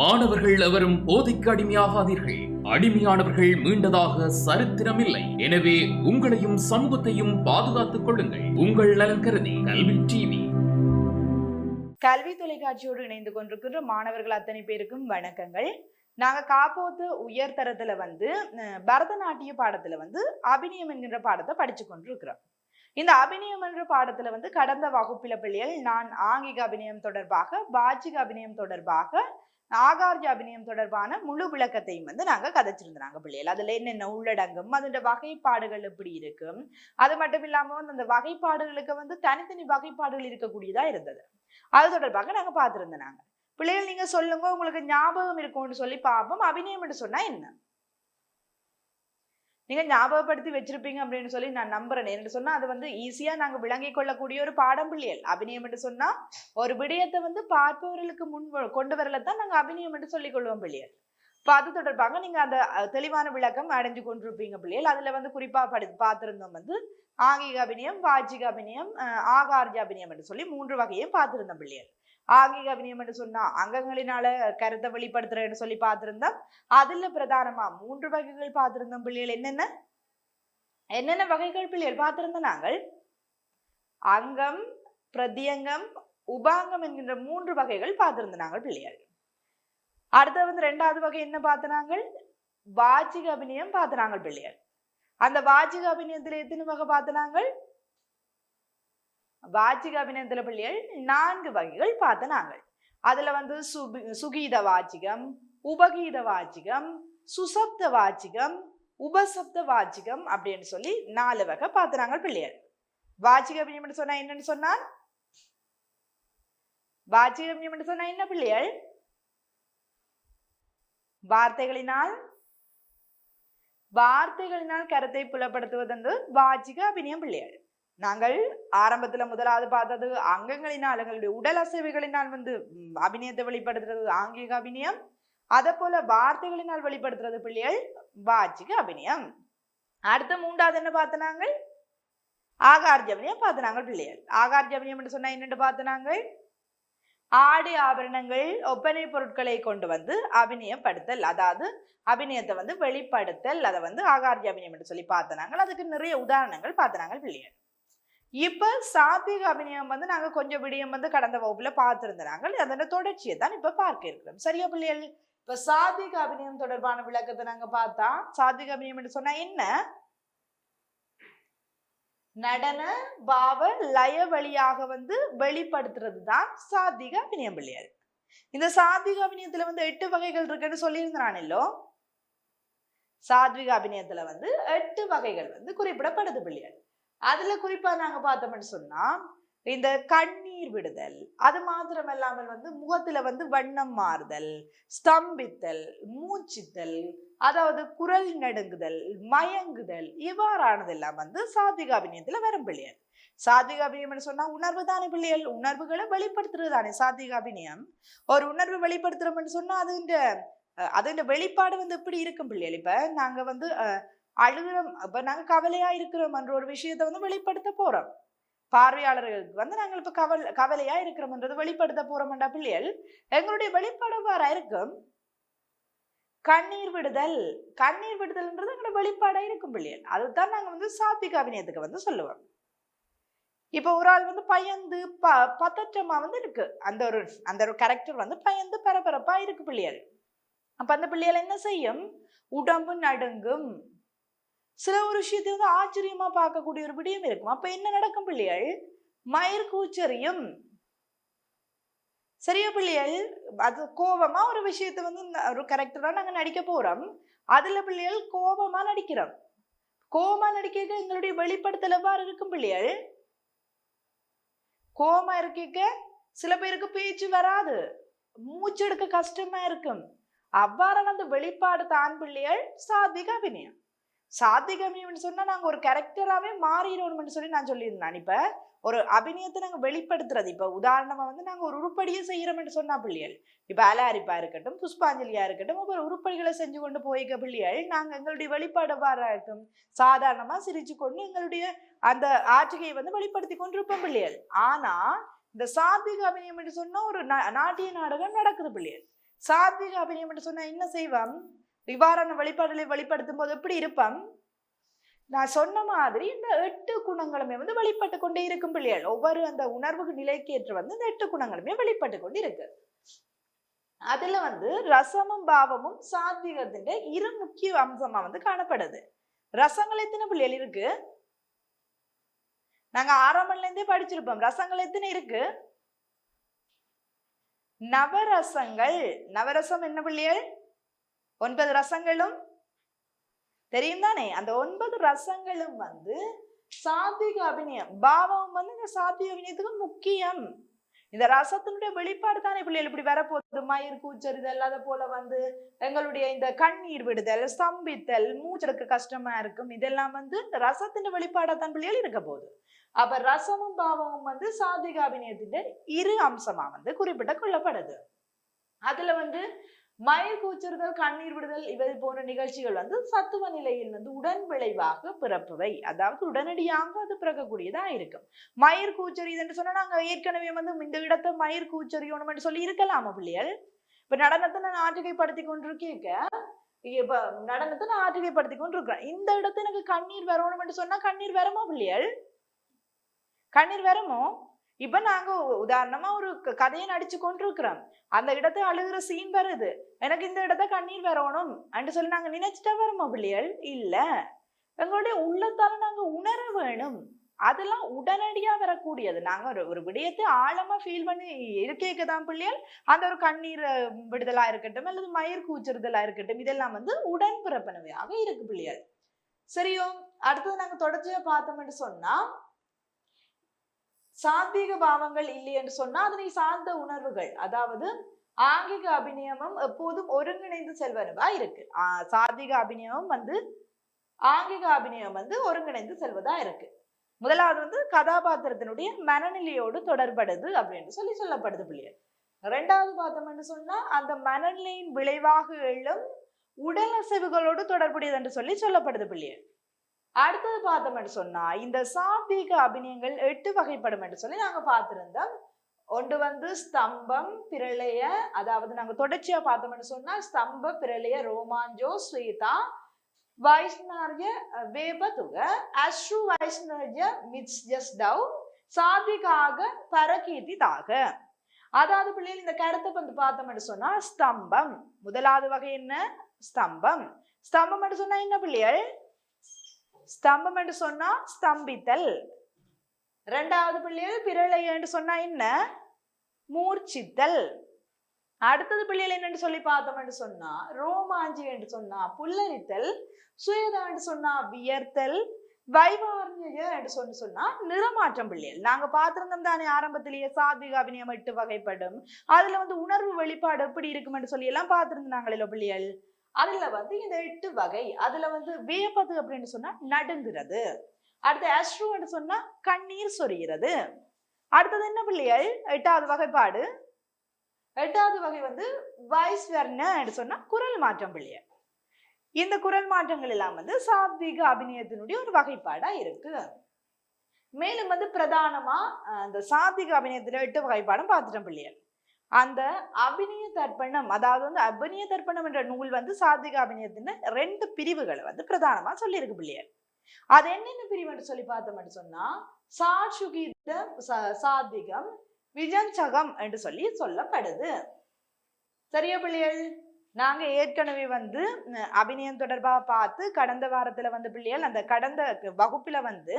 மாணவர்கள் எவரும் போதைக்கு அடிமையாகாதீர்கள். அடிமையானவர்கள் மீண்டதாக சரித்திரமில்லை. எனவே உங்களையும் சமூகத்தையும் பாதுகாத்துக் கொள்ளுங்கள். உங்கள் நலன் கருதி கல்வி டிவி. கல்வி தொலைக்காட்சியோடு இணைந்து கொண்டிருக்கின்ற மாணவர்கள் அத்தனை பேருக்கும் வணக்கங்கள். நாங்க காப்போத்து உயர்தரத்துல வந்து பரதநாட்டிய பாடத்துல வந்து அபிநயம் என்கின்ற பாடத்தை படிச்சு கொண்டிருக்கிறோம். இந்த அபிநயம் என்ற பாடத்துல வந்து கடந்த வகுப்பில பிள்ளைகள் நான் ஆங்கிக அபிநயம் தொடர்பாக பாஜிக அபிநயம் தொடர்பாக ஆகார்ஜ அபிநயம் தொடர்பான முழு விளக்கத்தையும் வந்து நாங்க கதைச்சிருந்தாங்க பிள்ளைகள். அதுல என்னென்ன உள்ளடங்கும் அதோட வகைப்பாடுகள் எப்படி இருக்கும் அது மட்டும் இல்லாம வந்து அந்த வகைப்பாடுகளுக்கு வந்து தனித்தனி வகைப்பாடுகள் இருக்கக்கூடியதா இருந்தது. அது தொடர்பாக நாங்க பார்த்துருந்தோம் நாங்கள் பிள்ளைகள் நீங்க சொல்லுங்க உங்களுக்கு ஞாபகம் இருக்கும்னு சொல்லி பார்ப்போம். அபிநயம் என்று சொன்னா என்ன? நீங்க ஞாபகப்படுத்தி வச்சிருப்பீங்க அப்படின்னு சொல்லி நான் நம்புறேன். என்று சொன்னா அது வந்து ஈஸியா நாங்க விளங்கிக் கொள்ளக்கூடிய ஒரு பாடம்பிள்ளியல் அபிநயம் என்று சொன்னா ஒரு விடயத்தை வந்து பார்ப்பவர்களுக்கு முன் கொண்டு வரல தான் நாங்க அபிநயம் என்று சொல்லிக் கொள்வோம் பிள்ளையல் இப்போ அது தொடர்பாக நீங்க அந்த தெளிவான விளக்கம் அடைஞ்சு கொண்டிருப்பீங்க பிள்ளைகள். அதுல வந்து குறிப்பா படி பார்த்திருந்தோம் வந்து ஆங்கிக அபிநயம் வாஜிக அபிநயம் ஆகார்ஜ அபிநயம் என்று சொல்லி மூன்று வகையும் பார்த்துருந்தோம் பிள்ளைகள். ஆங்கிக அபிநயம் என்று சொன்னா அங்கங்களினால கருத்தை வெளிப்படுத்துறேன்னு சொல்லி பார்த்திருந்தோம். அதுல பிரதானமா மூன்று வகைகள் பார்த்திருந்தோம் பிள்ளைகள். என்னென்ன? என்னென்ன வகைகள் பிள்ளைகள் பார்த்திருந்தோம் நாங்கள்? அங்கம் பிரதியங்கம் உபாங்கம் என்கின்ற மூன்று வகைகள் பார்த்திருந்தோம் நாங்கள் பிள்ளைகள். அடுத்து வந்து ரெண்டாவது வகை என்ன பார்த்தனாங்க வாச்சிக அபிநயம் பார்த்தனாங்க பிள்ளைகள். அந்த வாச்சிக அபிநயத்துல எத்தனை வகை பார்த்தனாங்க வாச்சிக அபிநயத்துல பிள்ளைகள் நான்கு வகைகள் பார்த்த நாங்கள். அதுல வந்து சுபி சுகீத வாச்சிகம் உபகீத வாச்சிகம் சுசப்த வாச்சிகம் உபசப்த வாச்சிகம் அப்படின்னு சொல்லி நாலு வகை பார்த்துனாங்க பிள்ளைகள். வாச்சிக அபிநயம் சொன்னா என்னன்னு சொன்னால்? வாச்சிக அபிநயம் சொன்னா என்ன பிள்ளைகள்? வார்த்தைகளினால்? வார்த்தைகளினால் கருத்தை புலப்படுத்துவது வந்து வாச்சிக அபிநயம் பிள்ளைகள். நாங்கள் ஆரம்பத்துல முதலாவது பார்த்தது அங்கங்களினால் எங்களுடைய உடல் அசைவுகளினால் வந்து அபிநயத்தை வெளிப்படுத்துறது ஆங்கிக அபிநயம். அதே போல வார்த்தைகளினால் வெளிப்படுத்துறது பிள்ளைகள் வாச்சிக அபிநயம். அடுத்த மூன்றாவது என்ன பார்த்தனாங்க ஆகார்ஜபனியம் அபிநயம் பார்த்தனாங்க பிள்ளைகள். ஆகார்ஜபனியம் என்று சொன்னா என்னன்னு பார்த்தனாங்க ஆடை ஆபரணங்கள் ஒப்பனை பொருட்களை கொண்டு வந்து அபிநயப்படுத்தல். அதாவது அபிநயத்தை வந்து வெளிப்படுத்தல். அதை வந்து ஆகார்ஜ அபிநயம் என்று சொல்லி பார்த்தனாங்க அதுக்கு நிறைய உதாரணங்கள் பார்த்தனாங்க பிள்ளைகள். இப்போ சாத்விக அபிநயம் வந்து நாங்க கொஞ்சம் விடியம் வந்து கடந்த வகுப்புல பார்த்திருந்தாங்க அதோட தொடர்ச்சியை தான் இப்போ பார்க்க இருக்கிறோம். சரியா பிள்ளைகள் இப்ப சாத்விக அபிநயம் தொடர்பான விளக்கத்தை நாங்க பார்த்தா சாத்விக அபிநயம் என்று சொன்னா என்ன? நடன பாவ லய வழியாக வந்து வெளிப்படுத்துறது தான் சாத்விக அபிநயம் பிள்ளைகள் இந்த சாத்விக அபிநயத்துல வந்து எட்டு வகைகள் இருக்குன்னு சொல்லியிருந்தானല്ലോ சாத்விக அபிநயத்துல வந்து எட்டு வகைகள் வந்து குறிப்பிடப்படுது பிள்ளைகள் அதுல குறிப்பா நாங்க பார்த்தோம்னு சொன்னா இந்த கண்ணீர் விடுதல் அது மாத்திரமல்லாமல் வந்து முகத்துல வந்து வண்ணம் மாறுதல் ஸ்தம்பித்தல் மூச்சித்தல் அதாவது குரல் நடுங்குதல் மயங்குதல் இவ்வாறானதெல்லாம் வந்து சாத்விக அபிநயத்துல வரும் பிள்ளைகள். சாத்விக அபிநயம்னு சொன்னா உணர்வு தானே பிள்ளைகள் உணர்வுகளை வெளிப்படுத்துறது தானே சாத்விக அபிநயம். ஒரு உணர்வு வெளிப்படுத்துறோம்னு சொன்னா அதுன்ற அஹ், அதுன்ற வெளிப்பாடு வந்து எப்படி இருக்கும் பிள்ளைகள்? இப்ப நாங்க வந்து அஹ், அழுகிறோம். அப்ப நாங்க கவலையா இருக்கிறோம் என்ற ஒரு விஷயத்தை வந்து வெளிப்படுத்த போறோம். பார்வையாளர்களுக்கு வந்து நாங்கள் இப்ப கவல் கவலையா இருக்கிறோம்ன்றது வெளிப்படுத்த போறோம்டா பிள்ளைகள் எங்களுடைய வெளிப்பாடு இருக்கும்? கண்ணீர் விடுதல் கண்ணீர் விடுதல்ன்றது எங்களோட வெளிப்பாடா இருக்கும் பிள்ளைகள். அதுதான் நாங்க வந்து சாத்விக அபிநயத்துக்கு வந்து சொல்லுவோம். இப்ப ஒரு ஆள் வந்து பயந்து ப பதற்றமா வந்து இருக்கு. அந்த ஒரு அந்த ஒரு கேரக்டர் வந்து பயந்து பரபரப்பா இருக்கு பிள்ளைகள். அப்ப அந்த பிள்ளைகள் என்ன செய்யும்? உடம்பு நடுங்கும். சில ஒரு விஷயத்தை வந்து ஆச்சரியமா பார்க்கக்கூடிய ஒரு விடயம் இருக்கும். அப்ப என்ன நடக்கும் பிள்ளைகள்? மயிர் கூச்சரியும் சரியா பிள்ளைகள்? அது கோபமா ஒரு விஷயத்தை வந்து ஒரு கேரக்டரா நாங்க நடிக்க போறோம். அதுல பிள்ளைகள் கோபமா நடிக்கிறோம். கோபமா நடிக்க எங்களுடைய வெளிப்படுத்தல் எவ்வாறு இருக்கும் பிள்ளைகள்? கோபமா இருக்க சில பேருக்கு பேச்சு வராது. மூச்செடுக்க கஷ்டமா இருக்கும். அவ்வாறான அந்த வெளிப்பாடு தான் பிள்ளைகள் சாத்விக அபிநயம். சாத்விக அபிநயம்னு சொன்னா நாங்க ஒரு கேரக்டராகவே மாறிடணும்னு சொல்லி நான் சொல்லியிருந்தேன். இப்ப ஒரு அபிநயத்தை நாங்க வெளிப்படுத்துறது. இப்ப உதாரணமா வந்து நாங்க ஒரு உருப்படியை செய்யறோம்னு சொன்னா பிள்ளைகள். இப்ப அலாரிப்பா இருக்கட்டும் புஷ்பாஞ்சலியா இருக்கட்டும் ஒவ்வொரு உருப்படிகளை செஞ்சு கொண்டு போய்க்க பிள்ளைகள் நாங்க எங்களுடைய வெளிப்பாடு இருக்கும் சாதாரணமா சிரிச்சு கொண்டு எங்களுடைய அந்த ஆற்றுகையை வந்து வெளிப்படுத்தி கொண்டிருப்போம் பிள்ளைகள். ஆனா இந்த சாத்விக அபிநயம் என்று சொன்னா ஒரு நா- நாட்டிய நாடகம் நடக்குது பிள்ளைகள். சாத்விக அபிநயம் என்று சொன்னா என்ன செய்வோம்? இவ்வாறான வெளிப்பாடுகளை வெளிப்படுத்தும் போது எப்படி இருப்போம்? நான் சொன்ன மாதிரி இந்த எட்டு குணங்களுமே வந்து வெளிப்பட்டு கொண்டே இருக்கும் பிள்ளைகள். ஒவ்வொரு அந்த உணர்வு நிலைக்கு ஏற்று வந்து இந்த எட்டு குணங்களுமே வெளிப்பட்டு கொண்டு இருக்கு. அதுல வந்து ரசமும் பாவமும் சாத்விகத்தின் இரு முக்கிய அம்சமா வந்து காணப்படுது. ரசங்கள் எத்தனை பிள்ளைகள் இருக்கு? நாங்க ஆரம்பம்ல இருந்தே படிச்சிருப்போம். ரசங்கள் எத்தனை இருக்கு? நவரசங்கள். நவரசம் என்ன பிள்ளைகள்? ஒன்பது ரசங்களும். தெரியும் தானே? அந்த ஒன்பது ரசங்களும் வந்து சாத்விக அபிநயம். பாவம் வந்து இந்த சாத்விக அபிநயத்துக்கு முக்கியம். இந்த ரசத்தினுடைய வெளிப்பாடு தானே பிள்ளைகள்? இப்படி வரப்போகுது. மயிர் கூச்சறிதல் அதை போல வந்து எங்களுடைய இந்த கண்ணீர் விடுதல் ஸ்தம்பித்தல் மூச்செடுக்க கஷ்டமா இருக்கும். இதெல்லாம் வந்து இந்த ரசத்தின் வெளிப்பாடா தான் பிள்ளைகள் இருக்க போகுது. அப்ப ரசமும் பாவமும் வந்து சாதிக அபிநயத்தின் இரு அம்சமா வந்து குறிப்பிட்ட கொள்ளப்படுது. அதுல வந்து மயிர் கூச்சறுதல் கண்ணீர் விடுதல் இவை போன்ற நிகழ்ச்சிகள் வந்து சத்துவ நிலையில் வந்து உடன் விளைவாக பிறப்பவை. அதாவது உடனடியாக அது பிறக்கக்கூடியதா இருக்கும். மயிர் கூச்சரி என்று சொன்னா நாங்க ஏற்கனவே வந்து இந்த இடத்தை மயிர் கூச்சரியணும் ஒன்று சொல்லி இருக்கலாமா பிள்ளைகள்? இப்ப நடனத்தை நான் ஆற்றுகைப்படுத்தி கொண்டிருக்கேக்க இப்ப நடனத்தை நான் ஆற்றுகைப்படுத்தி கொண்டிருக்கிறேன். இந்த இடத்து எனக்கு கண்ணீர் வரணும் என்று சொன்னா கண்ணீர் வரமா பிள்ளைகள்? கண்ணீர் வரமோ? இப்போ நாங்கள் உதாரணமாக ஒரு க- கதையை நடிச்சு கொண்டிருக்கிறோம். அந்த இடத்தை அழுகிற சீன் வருது. எனக்கு இந்த இடத்த கண்ணீர் வரணும் அப்படின்னு சொல்லி நாங்கள் நினைச்சிட்டா வரோமா பிள்ளைகள்? இல்லை. எங்களுடைய உள்ளத்தால் நாங்கள் உணர வேணும். அதெல்லாம் உடனடியாக வரக்கூடியது. நாங்கள் ஒரு ஒரு விடயத்தை ஆழமாக ஃபீல் பண்ணி இருக்கேக்க தான் பிள்ளைகள். அந்த ஒரு கண்ணீர் விடுதலாக இருக்கட்டும் அல்லது மயிர் கூச்சுறுதலாக இருக்கட்டும் இதெல்லாம் வந்து உடன் பிறப்பனவையாக இருக்கு பிள்ளைகள். சரியோ? அடுத்தது நாங்கள் தொடர்ச்சியாக பார்த்தோம்னு சொன்னால் சாத்வீக பாவங்கள் இல்லை என்று சொன்னா அதனை சார்ந்த உணர்வுகள் அதாவது ஆங்கிக அபிநயமும் எப்போதும் ஒருங்கிணைந்து செல்வனவா இருக்கு. ஆஹ் சாத்விக அபிநயமும் வந்து ஆங்கிக அபிநயம் வந்து ஒருங்கிணைந்து செல்வதா இருக்கு. முதலாவது வந்து கதாபாத்திரத்தினுடைய மனநிலையோடு தொடர்படுது அப்படின்னு சொல்லி சொல்லப்படுது பிள்ளைகள். ரெண்டாவது பார்த்தோம்னு சொன்னா அந்த மனநிலையின் விளைவாக எழும் உடல் அசைவுகளோடு தொடர்புடையது என்று சொல்லி சொல்லப்படுது பிள்ளைகள். அடுத்தது பார்த்தோம்னு சொன்னா இந்த சாத்வீக அபிநயங்கள் எட்டு வகைப்படும் என்று சொல்லி நாங்க பார்த்திருந்தோம். ஒன்று வந்து ஸ்தம்பம் பிரளய அதாவது நாங்க தொடர்ச்சியா பார்த்தோம்னு சொன்னா ஸ்தம்ப பிரளய ரோமாஞ்சோ ஸ்வேதா வைஷ்ணர்ய வேபதுக அஸ்ரு வைஷ்ணர்ய மித்ஸ்ஜஸ் டவ் சாத்விகாக பரகீர்த்திதாக அதாவது பிள்ளைகள் இந்த கருத்தை வந்து பார்த்தோம்னு சொன்னா ஸ்தம்பம். முதலாவது வகை என்ன? ஸ்தம்பம். ஸ்தம்பம் என்று சொன்னா என்ன பிள்ளைகள்? ஸ்தம்பம் என்று சொன்னா ஸ்தம்பித்தல். ரெண்டாவது பிள்ளைகள் பிறழை என்று சொன்னா என்ன? மூர்ச்சித்தல். அடுத்தது பிள்ளைகள் என்னன்னு சொல்லி பார்த்தோம் என்று சொன்னா ரோமாஞ்சி என்று சொன்னா புல்லரித்தல் சுயதா என்று சொன்னா வியர்த்தல் வைவார்ணிய என்று சொல்லி சொன்னா நிறமாற்றம் பிள்ளைகள். நாங்க பார்த்திருந்தோம் தானே ஆரம்பத்திலேயே சாத்விக அபிநயம் எட்டு வகைப்படும். அதுல வந்து உணர்வு வெளிப்பாடு எப்படி இருக்கும் என்று சொல்லி எல்லாம் பார்த்திருந்தாங்களே பிள்ளைகள். அதுல வந்து இந்த எட்டு வகை. அதுல வந்து வியப்பது அப்படின்னு சொன்னா நடுங்குறது. அடுத்து அஸ்ருன்னு சொன்னா கண்ணீர் சொரிகிறது அடுத்தது என்ன பிள்ளைகள்? எட்டாவது வகைப்பாடு எட்டாவது வகை வந்து வாய்ஸ் வர்ணன்னு சொன்னா குரல் மாற்றம் பிள்ளைகள். இந்த குரல் மாற்றங்கள் எல்லாம் வந்து சாத்வீக அபிநயத்தினுடைய ஒரு வகைப்பாடா இருக்கு. மேலும் வந்து பிரதானமா அந்த இந்த சாத்விக அபிநயத்துல எட்டு வகைப்பாடும் பார்த்துட்டோம் பிள்ளைகள். அந்த அபிநய தர்ப்பணம் அதாவது வந்து அபிநய தர்ப்பணம் என்ற நூல் வந்து சாத்விக அபிநயத்தின் ரெண்டு பிரிவுகளை வந்து பிரதானமா சொல்லியிருக்கு பிள்ளையர் அது என்னென்ன பிரிவுன்னு சொல்லி பார்த்தோம்னு சொன்னா சாட்சுகீதம் ச- சாத்விகம் விஜஞ்சகம் என்று சொல்லி சொல்லப்படுது. சரியா பிள்ளைகள் நாங்க ஏற்கனவே வந்து அபிநயம் தொடர்பா பார்த்து கடந்த வாரத்துல வந்து பிள்ளைகள் அந்த கடந்த வகுப்புல வந்து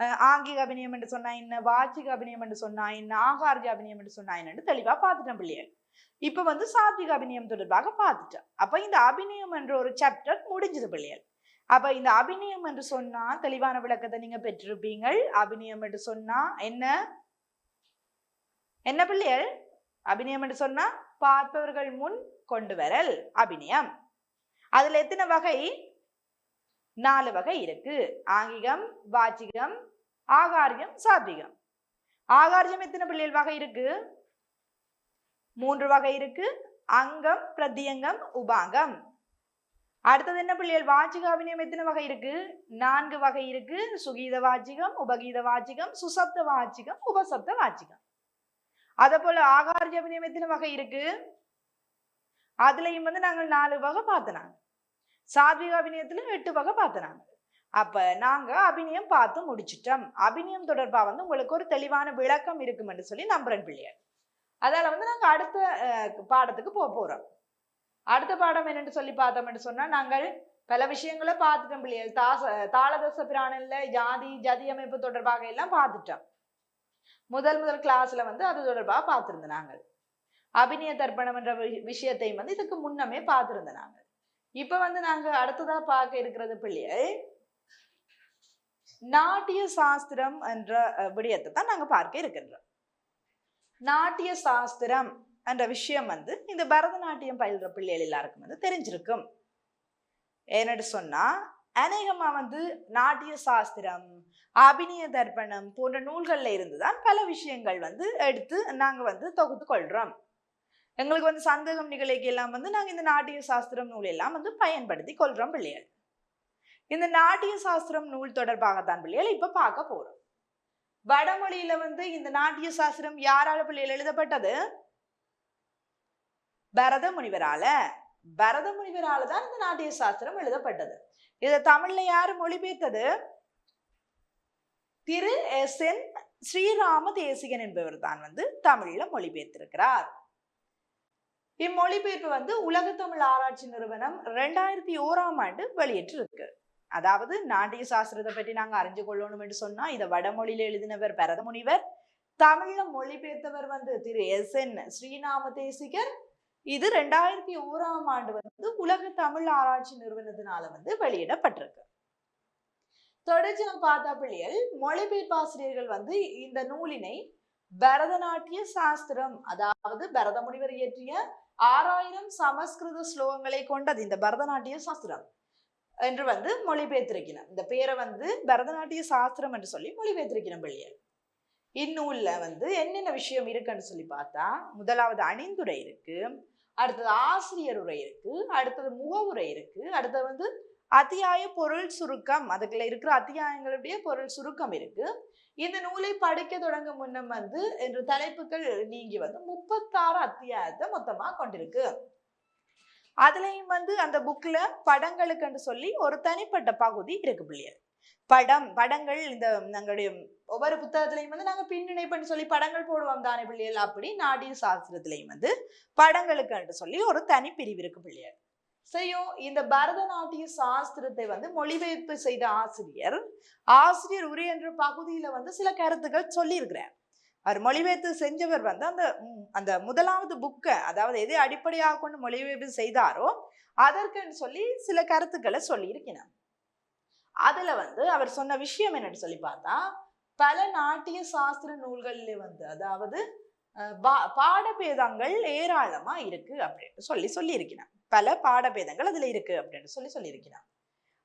ஆங்கிக அபிநயம் என்று சொன்னா என்ன? வாச்சிக அபிநயம் என்று சொன்னா என்ன? ஆகார்ஜ அபிநயம் என்று சொன்னா என்னன்னு தெளிவா பார்த்துட்டேன் பிள்ளைகள் இப்ப வந்து சாத்விக அபிநயம் தொடர்பாக பார்த்துட்டேன். அப்ப இந்த அபிநயம் என்ற ஒரு சாப்டர் முடிஞ்சது பிள்ளைகள் அப்ப இந்த அபிநயம் என்று சொன்னா தெளிவான விளக்கத்தை நீங்க பெற்றிருப்பீங்க அபிநயம் என்று சொன்னா என்ன? என்ன பிள்ளைகள் அபிநயம் என்று சொன்னா பார்ப்பவர்கள் முன் கொண்டு வரல் அபிநயம். அதுல எத்தனை வகை? நாலு வகை இருக்கு. ஆங்கிகம் வாச்சிகம் ஆகாரியம் சாத்விகம். ஆகாரியம் எத்தனை பிள்ளைகள் வகை இருக்கு? மூன்று வகை இருக்கு. அங்கம் பிரத்தியங்கம் உபாங்கம். அடுத்தது என்ன பிள்ளைகள்? வாச்சிக அபிநயம் எத்தனை வகை இருக்கு? நான்கு வகை இருக்கு. சுகீத வாச்சிகம் உபகீத வாச்சிகம் சுசப்த வாச்சிகம் உபசப்த வாச்சிகம். அதே போல ஆகாரிய அபிநயம் எத்தனை வகை இருக்கு? அதுலயும் வந்து நாங்கள் நாலு வகை பார்த்தனாங்க. சாத்விக அபிநயத்துல எட்டு வகை பார்த்தனாங்க அப்ப நாங்க அபிநயம் பார்த்து முடிச்சிட்டோம். அபிநயம் தொடர்பா வந்து உங்களுக்கு ஒரு தெளிவான விளக்கம் இருக்குமென்று சொல்லி நம்புறேன் பிள்ளையார் அதால வந்து நாங்க அடுத்த பாடத்துக்கு போக போறோம். அடுத்த பாடம் என்னன்னு சொல்லி பார்த்தோம்னு சொன்னா நாங்கள் பல விஷயங்களை பார்த்துட்டோம் பிள்ளைகள் தாச தாளதச பிராணல்ல ஜாதி ஜதி அமைப்பு தொடர்பாக எல்லாம் பார்த்துட்டோம். முதல் முதல் கிளாஸ்ல வந்து அது தொடர்பாக பார்த்திருந்தோம் நாங்கள். அபிநய தர்ப்பணம் என்ற வி- விஷயத்தையும் வந்து இதுக்கு முன்னமே பார்த்திருந்தோம் நாங்கள். இப்ப வந்து நாங்க அடுத்ததா பார்க்க இருக்கிறது பிள்ளைகள் நாட்டிய சாஸ்திரம் என்ற விடயத்தை தான் நாங்க பார்க்க இருக்கின்றோம். நாட்டிய சாஸ்திரம் என்ற விஷயம் வந்து இந்த பரதநாட்டியம் பயில்ற பிள்ளைகள் எல்லாருக்கும் வந்து தெரிஞ்சிருக்கும். ஏன்னு சொன்னா அநேகமா வந்து நாட்டிய சாஸ்திரம் அபிநய தர்ப்பணம் போன்ற நூல்கள்ல இருந்து தான் பல விஷயங்கள் வந்து எடுத்து நாங்க வந்து தொகுத்து கொள்றோம். எங்களுக்கு வந்து சந்தேகம் நிகழ்ச்சிக்கு எல்லாம் வந்து நாங்க இந்த நாட்டிய சாஸ்திரம் நூல் எல்லாம் வந்து பயன்படுத்தி கொள்றோம் பிள்ளைகள். இந்த நாட்டிய சாஸ்திரம் நூல் தொடர்பாகத்தான் பிள்ளைகள் இப்ப பார்க்க போறோம். வடமொழியில வந்து இந்த நாட்டிய சாஸ்திரம் யாரால பிள்ளைகள் எழுதப்பட்டது? பரத முனிவரால. பரத முனிவரால தான் இந்த நாட்டிய சாஸ்திரம் எழுதப்பட்டது. இதை தமிழ்ல யாரு மொழிபெயர்த்தது? திரு எஸ் என் ஸ்ரீராம தேசிகன் என்பவர் தான் வந்து தமிழ்ல மொழிபெயர்த்திருக்கிறார். இம்மொழிபெயர்ப்பு வந்து உலக தமிழ் ஆராய்ச்சி நிறுவனம் ரெண்டாயிரத்தி ஓராம் ஆண்டு வெளியிட்டிருக்கு. அதாவது நாட்டிய சாஸ்திரத்தை பற்றி நாங்க அறிஞ்சு கொள்ளணும் என்று சொன்னா இதை வடமொழியில எழுதினவர் பரதமுனிவர் தமிழ்ல மொழிபெயர்த்தவர் வந்து திரு எஸ் என் ஸ்ரீநாம தேசிகர் இது ரெண்டாயிரத்தி ஓராம் ஆண்டு வந்து உலக தமிழ் ஆராய்ச்சி நிறுவனத்தினால வந்து வெளியிடப்பட்டிருக்கு. தொடர்ச்சி நம்ம பார்த்தா பிள்ளைகள் மொழிபெயர்ப்பாசிரியர்கள் வந்து இந்த நூலினை பரதநாட்டிய சாஸ்திரம் அதாவது பரதமுனிவர் இயற்றிய ஆறாயிரம் சமஸ்கிருத ஸ்லோகங்களை கொண்டது. இந்த பரதநாட்டிய சாஸ்திரம் என்று வந்து மொழிபெயர்த்திருக்கிறோம் இந்த பேரை வந்து பரதநாட்டிய சாஸ்திரம் என்று சொல்லி மொழிபெயர்த்திருக்கிறோம் பிள்ளைகள் இந்நூல்ல வந்து என்னென்ன விஷயம் இருக்குன்னு சொல்லி பார்த்தா முதலாவது அணிந்துரை இருக்கு அடுத்தது ஆசிரியர் உரை இருக்கு அடுத்தது முகவுரை இருக்கு அடுத்தது வந்து அத்தியாய பொருள் சுருக்கம் அதுக்குள்ள இருக்கிற அத்தியாயங்களுடைய பொருள் சுருக்கம் இருக்கு. இந்த நூலை படிக்க தொடங்கும் முன்னம் வந்து என்று தலைப்புகள் நீங்கி வந்து முப்பத்தாறு அத்தியாயத்தை மொத்தமா கொண்டிருக்கு. அதுலயும் வந்து அந்த புக்ல படங்களுக்குன்னு சொல்லி ஒரு தனிப்பட்ட பகுதி இருக்கு பிள்ளையர் படம் படங்கள் இந்த எங்களுடைய ஒவ்வொரு புத்தகத்திலையும் வந்து நாங்கள் பின்னிணைப்புன்னு சொல்லி படங்கள் போடுவோம் தானே பிள்ளைகள் அப்படி நாடிய சாஸ்திரத்திலையும் வந்து படங்களுக்குன்ட்டு சொல்லி ஒரு தனி பிரிவு இருக்கு பிள்ளையர் செய்யும் இந்த பரதநாட்டிய சாஸ்திரத்தை வந்து மொழிபெயர்ப்பு செய்த ஆசிரியர் ஆசிரியர் உரை என்ற பகுதியில வந்து சில கருத்துக்கள் சொல்லியிருக்கிறார். அவர் மொழிபெயர்த்து செஞ்சவர் வந்து அந்த அந்த முதலாவது புக்கை அதாவது எதை அடிப்படையாக கொண்டு மொழிபெயர்ப்பு செய்தாரோ அதற்குன்னு சொல்லி சில கருத்துக்களை சொல்லியிருக்கிறார். அதுல வந்து அவர் சொன்ன விஷயம் என்னன்னு சொல்லி பார்த்தா பல நாட்டிய சாஸ்திர நூல்களில் வந்து அதாவது பாடபேதங்கள் ஏராளமா இருக்கு அப்படின்னு சொல்லி சொல்லியிருக்கிறான் பல பாடபேதங்கள் அதுல இருக்கு அப்படின்னு சொல்லி சொல்லியிருக்கிறான்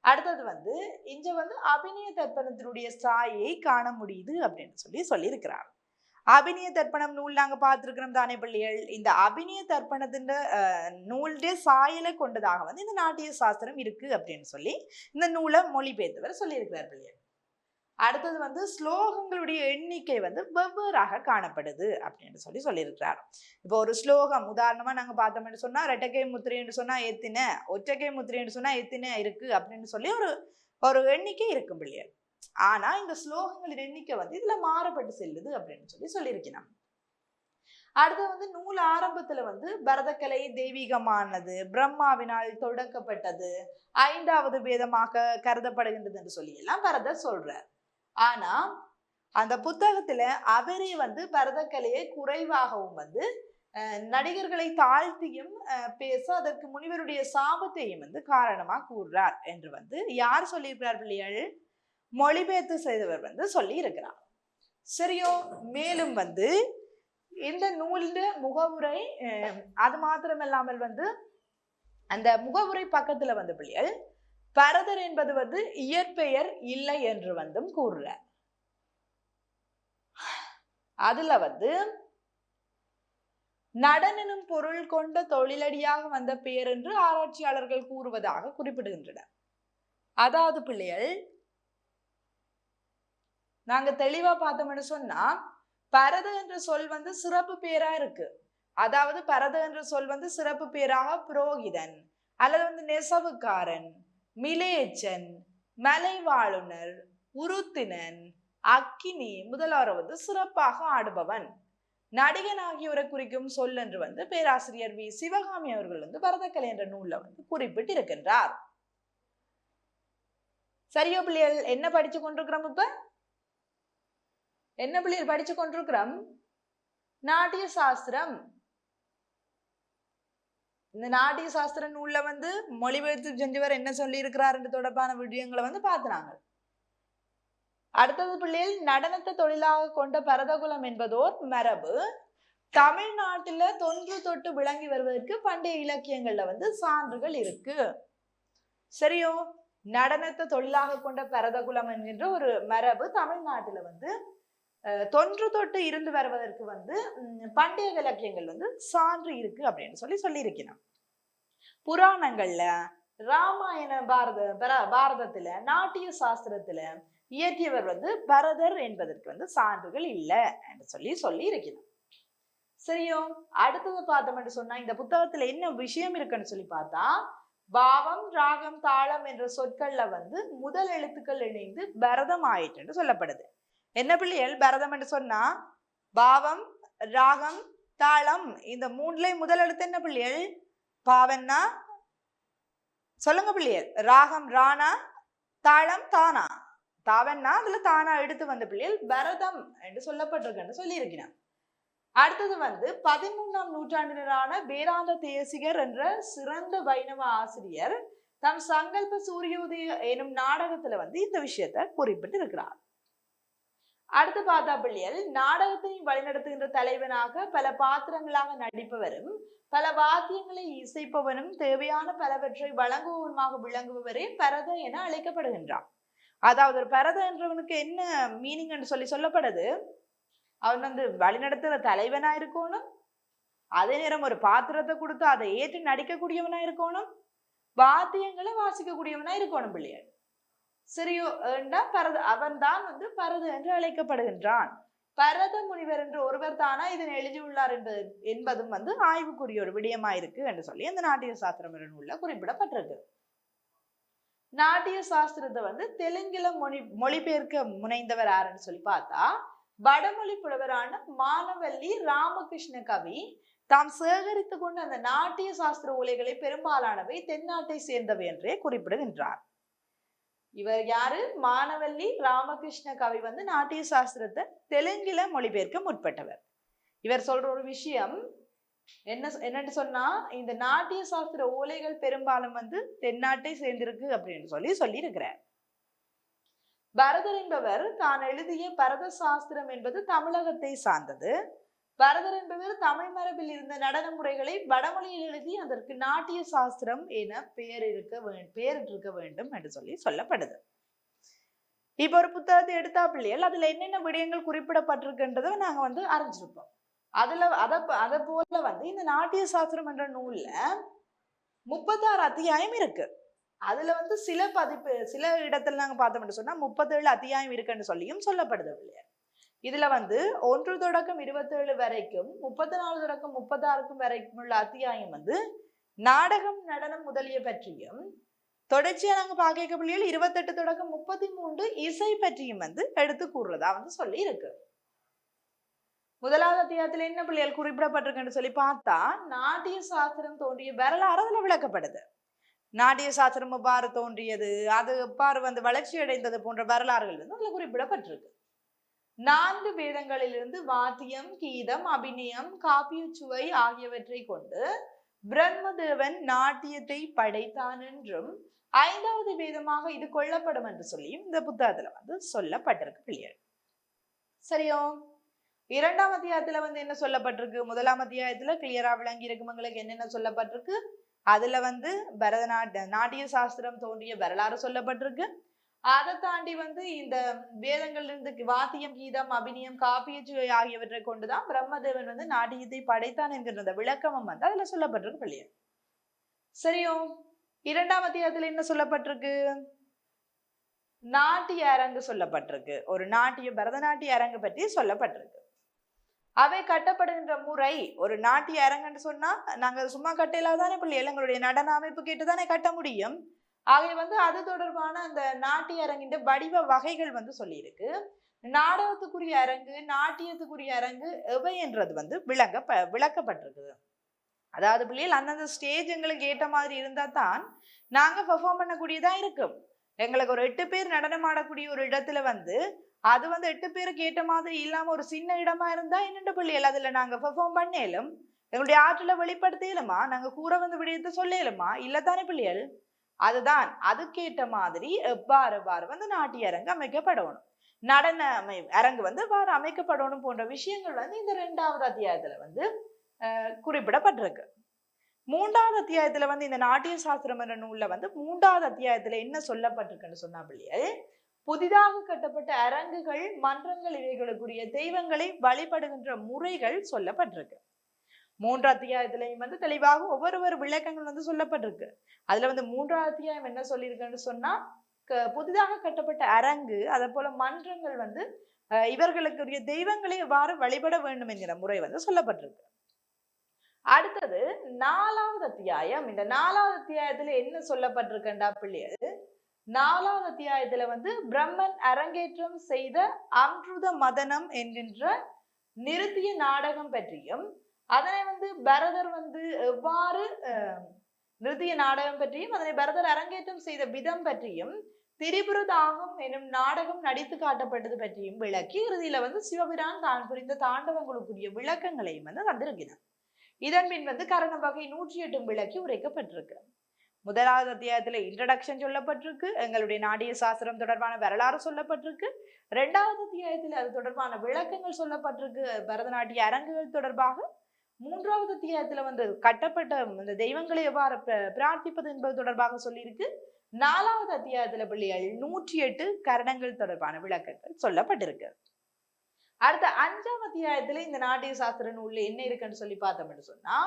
அடுத்தது வந்து இங்க வந்து அபிநய தர்ப்பணத்தினுடைய சாயை காண முடியுது அப்படின்னு சொல்லி சொல்லியிருக்கிறார். அபிநய தர்ப்பணம் நூல் நாங்க பார்த்துருக்கிறோம் தானே பிள்ளைகள்? இந்த அபிநய தர்ப்பணத்தின் அஹ், நூலுடைய சாயலை கொண்டதாக வந்து இந்த நாட்டிய சாஸ்திரம் இருக்கு அப்படின்னு சொல்லி இந்த நூலை மொழிபெயர்த்தவர் சொல்லியிருக்கிறார் பிள்ளைகள். அடுத்தது வந்து ஸ்லோகங்களுடைய எண்ணிக்கை வந்து வெவ்வேறாக காணப்படுது அப்படின்னு சொல்லி சொல்லியிருக்கிறார். இப்போ ஒரு ஸ்லோகம் உதாரணமா நாங்க பார்த்தோம்னு சொன்னா ரெட்டகை முத்திரைன்னு சொன்னா எத்தின ஒற்றைக்கை முத்திரைன்னு சொன்னா எத்தின இருக்கு அப்படின்னு சொல்லி ஒரு ஒரு எண்ணிக்கை இருக்கும் பிள்ளைகள் ஆனா இந்த ஸ்லோகங்களின் எண்ணிக்கை வந்து இதுல மாறுபட்டு செல்லுது அப்படின்னு சொல்லி சொல்லியிருக்கிறான் அடுத்து வந்து நூல் ஆரம்பத்துல வந்து பரதக்கலை தெய்வீகமானது பிரம்மாவினால் தொடக்கப்பட்டது ஐந்தாவது வேதமாக கருதப்படுகின்றது என்று சொல்லி எல்லாம் பரதர் சொல்றார். ஆனா அந்த புத்தகத்துல அவரே வந்து பரதக்கலையை குறைவாகவும் வந்து நடிகர்களை தாழ்த்தியும் பேச அதற்கு முனிவருடைய சாபத்தையும் வந்து காரணமா கூறுறார் என்று வந்து யார் சொல்லியிருக்கிறார் பிள்ளைகள்? மொழிபெயர்த்து செய்தவர் வந்து சொல்லி இருக்கிறார் சரியோ மேலும் வந்து இந்த நூலில் முகவுரை அது மாத்திரமில்லாமல் வந்து அந்த முகவுரை பக்கத்துல வந்து பிள்ளைகள் பரதர் என்பது வந்து இயற்பெயர் இல்லை என்று வந்தும் கூறுறார். அதுல வந்து நடனெனும் பொருள் கொண்ட தொழிலடியாக வந்த பெயர் என்று ஆராய்ச்சியாளர்கள் கூறுவதாக குறிப்பிடுகின்றனர். அதாவது பிள்ளைகள் நாங்க தெளிவா பார்த்தோம்னு சொன்னா பரத என்ற சொல் வந்து சிறப்பு பேரா இருக்கு. அதாவது பரத என்ற சொல் வந்து சிறப்பு பேராக புரோகிதன் அல்லது வந்து நெசவுக்காரன் மிலேச்சன் மலைவாளுனர் உருத்தினன் அக்கினி முதலாவது வந்து சிறப்பாக ஆடுபவன். நடிகன் ஆகியோரை குறிக்கும் சொல் என்று வந்து பேராசிரியர் வி. சிவகாமி அவர்கள் வந்து பரதக்கலை என்ற நூலில் வந்து குறிப்பிட்டிருக்கின்றார். சரியோ பிள்ளைகள் என்ன படிச்சு கொண்டிருக்கிறோம் இப்ப? என்ன பிள்ளைகள் படிச்சு கொண்டிருக்கிறோம்? நாட்டிய சாஸ்திரம் இந்த நாட்டிய சாஸ்திர நூலில் வந்து மொழிபெயர்த்து செஞ்சவர் என்ன சொல்லியிருக்கிறார் என்று தொடர்பான விடயங்களை வந்து பார்த்துனாங்க. அடுத்தது பிள்ளைகள் நடனத்தை தொழிலாக கொண்ட பரதகுலம் என்பதோர் மரபு தமிழ்நாட்டுல தொன்று தொட்டு விளங்கி வருவதற்கு பண்டைய இலக்கியங்கள்ல வந்து சான்றுகள் இருக்கு. சரியோ? நடனத்தை தொழிலாக கொண்ட பரதகுலம் என்கின்ற ஒரு மரபு தமிழ்நாட்டுல வந்து தொன்று தொட்டு இருந்து வருவதற்கு வந்து பண்டைய இலக்கியங்கள் வந்து சான்று இருக்கு அப்படின்னு சொல்லி சொல்லியிருக்கிறான். புராணங்கள்ல ராமாயண பாரத பர- பாரதத்துல நாட்டிய சாஸ்திரத்துல இயற்றியவர் வந்து பரதர் என்பதற்கு வந்து சான்றுகள் இல்லை என்று சொல்லி சொல்லி இருக்கிறான் சரியோ அடுத்தது பார்த்தோம் என்று சொன்னா இந்த புத்தகத்துல என்ன விஷயம் இருக்குன்னு சொல்லி பார்த்தா பாவம் ராகம் தாளம் என்ற சொற்கள்ல வந்து முதல் எழுத்துக்கள் இணைந்து பரதம் ஆயிற்று என்று சொல்லப்படுது. என்ன பிள்ளைகள் பரதம் என்று சொன்னா? பாவம் ராகம் தாளம். இந்த மூணுலயும் முதல் எழுத்து என்ன பிள்ளைகள் பாவன்னா சொல்லுங்க பிள்ளைகள் ராகம் ராணா தாளம் தானா? தாவன்னா அதுல தானா எடுத்து வந்த பிள்ளைகள் பரதம் என்று சொல்லப்பட்டிருக்குன்னு சொல்லியிருக்கிறான். அடுத்தது வந்து பதிமூன்றாம் நூற்றாண்டினரான வேதாந்த தேசிகர் என்ற சிறந்த வைணவ ஆசிரியர் தம் சங்கல்ப சூரியோதய எனும் நாடகத்துல வந்து இந்த விஷயத்தை குறிப்பிட்டு இருக்கிறார் அடுத்து பார்த்தா பிள்ளைகள் நாடகத்தையும் வழிநடத்துகின்ற தலைவனாக பல பாத்திரங்களாக நடிப்பவரும் பல வாத்தியங்களை இசைப்பவனும் தேவையான பலவற்றை வழங்குபவனுமாக விளங்குபவரே பரத என அழைக்கப்படுகின்றான் அதாவது ஒரு பரத என்றவனுக்கு என்ன மீனிங் என்று சொல்லி சொல்லப்படுது? அவன் வந்து வழிநடத்துற தலைவனா இருக்கணும்? அதே நேரம் ஒரு பாத்திரத்தை கொடுத்து அதை ஏற்று நடிக்கக்கூடியவனா இருக்கணும்? வாத்தியங்களை வாசிக்கக்கூடியவனா இருக்கணும் பிள்ளைகள். சரியோ என்றால் பரத அவன் தான் வந்து பரத என்று அழைக்கப்படுகின்றான். பரத முனிவர் என்று ஒருவர் தானா இதனை எழுதியுள்ளார் என்பது என்பதும் வந்து ஆய்வுக்குரிய ஒரு விடயமாயிருக்கு என்று சொல்லி அந்த நாட்டிய சாஸ்திரம் என்ற குறிப்பிடப்பட்டிருக்கு. நாட்டிய சாஸ்திரத்தை வந்து தெலுங்கில மொழி மொழிபெயர்க்க முனைந்தவர் யாருன்னு சொல்லி பார்த்தா வடமொழி புலவரான மானவல்லி ராமகிருஷ்ண கவி. தாம் சேகரித்து கொண்ட அந்த நாட்டிய சாஸ்திர உலைகளை பெரும்பாலானவை தென்னாட்டை சேர்ந்தவை என்றே குறிப்பிடுகின்றார். இவர் யாரு? மானவல்லி ராமகிருஷ்ண கவி வந்து நாட்டிய சாஸ்திரத்தை தெலுங்கில மொழிபெயர்க்க முற்பட்டவர். இவர் சொல்ற ஒரு விஷயம் என்ன என்னன்னு சொன்னா இந்த நாட்டிய சாஸ்திர ஓலைகள் பெரும்பாலும் வந்து தென்னாட்டை சேர்ந்திருக்கு அப்படின்னு சொல்லி சொல்லி இருக்கிறார் பரதர் என்பவர் தான் எழுதிய பரத சாஸ்திரம் என்பது தமிழகத்தை சார்ந்தது. பரதர் என்பவர் தமிழ் மரபில் இருந்த நடன முறைகளை வடமொழியில் எழுதி அதற்கு நாட்டிய சாஸ்திரம் என பெயர் இருக்க வேண்டும் பெயரிட்டிருக்க வேண்டும் என்று சொல்லி சொல்லப்படுது இப்ப ஒரு புத்தகத்தை எடுத்தா பிள்ளைகள் அதுல என்னென்ன விடயங்கள் குறிப்பிடப்பட்டிருக்குன்றதை நாங்க வந்து அறிஞ்சிருப்போம். அதுல அத அதை போல வந்து இந்த நாட்டிய சாஸ்திரம் என்ற நூல்ல முப்பத்தாறு அத்தியாயம் இருக்கு. அதுல வந்து சில பதிப்பு சில இடத்துல நாங்க பார்த்தோம்னு சொன்னா முப்பத்தேழு அத்தியாயம் இருக்குன்னு சொல்லியும் சொல்லப்படுது பிள்ளையார் இதுல வந்து ஒன்று தொடக்கம் இருபத்தேழு வரைக்கும் முப்பத்தி நாலு தொடக்கம் முப்பத்தாறுக்கும் வரைக்கும் உள்ள அத்தியாயம் வந்து நாடகம் நடனம் முதலிய பற்றியும் தொடர்ச்சியாக நாங்கள் பார்க்க பிள்ளைகள் இருபத்தெட்டு தொடக்கம் முப்பத்தி மூன்று இசை பற்றியும் வந்து எடுத்து கூறுறதா வந்து சொல்லி இருக்கு முதலாவது அத்தியாயத்தில் என்ன பிள்ளைகள் குறிப்பிடப்பட்டிருக்குன்னு சொல்லி பார்த்தா நாட்டிய சாஸ்திரம் தோன்றிய வரலாறு அதுல விளக்கப்படுது. நாட்டிய சாஸ்திரம் எவ்வாறு தோன்றியது அது எவ்வாறு வந்து வளர்ச்சி அடைந்தது போன்ற வரலாறுகள் வந்து அதில் குறிப்பிடப்பட்டிருக்கு. நான்கு வேதங்களிலிருந்து வாத்தியம் கீதம் அபிநயம் காப்பியச்சுவை ஆகியவற்றை கொண்டு பிரம்மதேவன் நாட்டியத்தை படைத்தான் என்றும் ஐந்தாவது வேதமாக இது கொள்ளப்படும் என்று சொல்லியும் இந்த புத்தகத்துல வந்து சொல்லப்பட்டிருக்கு பிள்ளைகள் சரியோ? இரண்டாம் அத்தியாயத்துல வந்து என்ன சொல்லப்பட்டிருக்கு? முதலாம் அத்தியாயத்துல கிளியரா விளங்கி இருக்கும் உங்களுக்கு என்னென்ன சொல்லப்பட்டிருக்கு? அதுல வந்து பரதநாட்டிய நாட்டிய சாஸ்திரம் தோன்றிய வரலாறு சொல்லப்பட்டிருக்கு. அதை தாண்டி வந்து இந்த வேதங்கள்ல இருந்து வாத்தியம் கீதம் அபிநயம் காப்பியச்சுவை ஆகியவற்றை கொண்டுதான் பிரம்மதேவன் வந்து நாட்டியத்தை படைத்தான் என்கிற அந்த விளக்கமும் வந்து அதுல சொல்லப்பட்டிருக்கு பிள்ளையா சரியோ இரண்டாம் அத்தியாயத்துல என்ன சொல்லப்பட்டிருக்கு? நாட்டிய அரங்கு சொல்லப்பட்டிருக்கு. ஒரு நாட்டிய பரதநாட்டிய அரங்கு பற்றி சொல்லப்பட்டிருக்கு. அவை கட்டப்படுகின்ற முறை ஒரு நாட்டிய அரங்குன்னு சொன்னா நாங்க சும்மா கட்டையில தானே பிள்ளைகள் எங்களுடைய நடன அமைப்பு கேட்டு தானே கட்ட முடியும். ஆகவே வந்து அது தொடர்பான அந்த நாட்டிய அரங்கின்ற வடிவ வகைகள் வந்து சொல்லியிருக்கு. நாடகத்துக்குரிய அரங்கு நாட்டியத்துக்குரிய அரங்கு எவை என்றது வந்து விளங்க விளக்கப்பட்டிருக்குது. அதாவது பிள்ளைகள் அந்தந்த ஸ்டேஜ் எங்களுக்கு ஏற்ற மாதிரி இருந்தால் தான் நாங்கள் பெர்ஃபார்ம் பண்ணக்கூடியதாக இருக்கும். எங்களுக்கு ஒரு எட்டு பேர் நடனம் ஆடக்கூடிய ஒரு இடத்துல வந்து அது வந்து எட்டு பேருக்கு ஏற்ற மாதிரி இல்லாமல் ஒரு சின்ன இடமா இருந்தால் என்னென்ன பிள்ளைகள் அதில் நாங்கள் பெர்ஃபார்ம் பண்ணேலும் எங்களுடைய ஆற்றலை வெளிப்படுத்தலுமா? நாங்கள் கூற வந்து விடயத்தை சொல்லலுமா? தானே பிள்ளைகள்? அதுதான் அதுக்கேற்ற மாதிரி எவ்வாறு எவ்வாறு வந்து நாட்டிய அரங்கு அமைக்கப்படணும். நடன அமை அரங்கு வந்து எவ்வாறு அமைக்கப்படணும் போன்ற விஷயங்கள் வந்து இந்த ரெண்டாவது அத்தியாயத்துல வந்து குறிப்பிடப்பட்டிருக்கு. மூன்றாவது அத்தியாயத்துல வந்து இந்த நாட்டிய சாஸ்திரம் என்ற நூல்ல வந்து மூன்றாவது அத்தியாயத்துல என்ன சொல்லப்பட்டிருக்குன்னு சொன்னா புதிதாக கட்டப்பட்ட அரங்குகள் மன்றங்கள் இவைகளுக்குரிய தெய்வங்களை வழிபடுகின்ற முறைகள் சொல்லப்பட்டிருக்கு. மூன்று அத்தியாயத்திலையும் வந்து தெளிவாக ஒவ்வொரு விளக்கங்கள் வந்து சொல்லப்பட்டிருக்கு. அதுல வந்து மூன்றாவது அத்தியாயம் என்ன சொல்லியிருக்குன்னு சொன்னா புதிதாக கட்டப்பட்ட அரங்கு அதே போல மன்றங்கள் வந்து இவர்களுக்குரிய தெய்வங்களை எவ்வாறு வழிபட வேண்டும் என்கிற முறை வந்து சொல்லப்பட்டிருக்கு. அடுத்தது நாலாவது அத்தியாயம். இந்த நாலாவது அத்தியாயத்துல என்ன சொல்லப்பட்டிருக்கண்டா பிள்ளையது நாலாவது அத்தியாயத்துல வந்து பிரம்மன் அரங்கேற்றம் செய்த அம்ருத மதனம் என்கின்ற நிறுத்திய நாடகம் பற்றியும் அதனை வந்து பரதர் வந்து எவ்வாறு நிறுத்திய நாடகம் பற்றியும் அதனை பரதர் அரங்கேற்றம் செய்த விதம் பற்றியும் திரிபுரதாகம் எனும் நாடகம் நடித்து காட்டப்பட்டது பற்றியும் விளக்கி இறுதியில வந்து சிவபிரான் தான் புரிந்த தாண்டவங்களுக்குரிய விளக்கங்களையும் வந்து வந்திருக்கிறார் இதன் பின் வந்து கரண வகை நூற்றி எட்டும் விளக்கி உரைக்கப்பட்டிருக்கு. முதலாவது அத்தியாயத்துல இன்ட்ரடக்ஷன் சொல்லப்பட்டிருக்கு எங்களுடைய நாடிய சாஸ்திரம் தொடர்பான வரலாறு சொல்லப்பட்டிருக்கு. ரெண்டாவது அத்தியாயத்தில் அது தொடர்பான விளக்கங்கள் சொல்லப்பட்டிருக்கு பரதநாட்டிய அரங்குகள் தொடர்பாக. மூன்றாவது அத்தியாயத்துல வந்து கட்டப்பட்ட இந்த தெய்வங்களை எவ்வாறு பிரார்த்திப்பது என்பது தொடர்பாக சொல்லியிருக்கு. நாலாவது அத்தியாயத்துல பிள்ளைகள் நூற்றி எட்டு கரணங்கள் தொடர்பான விளக்கங்கள் சொல்லப்பட்டிருக்கு. அடுத்த அஞ்சாம் அத்தியாயத்துல இந்த நாட்டிய சாஸ்திர நூல்ல என்ன இருக்குன்னு சொல்லி பார்த்தோம்னு சொன்னா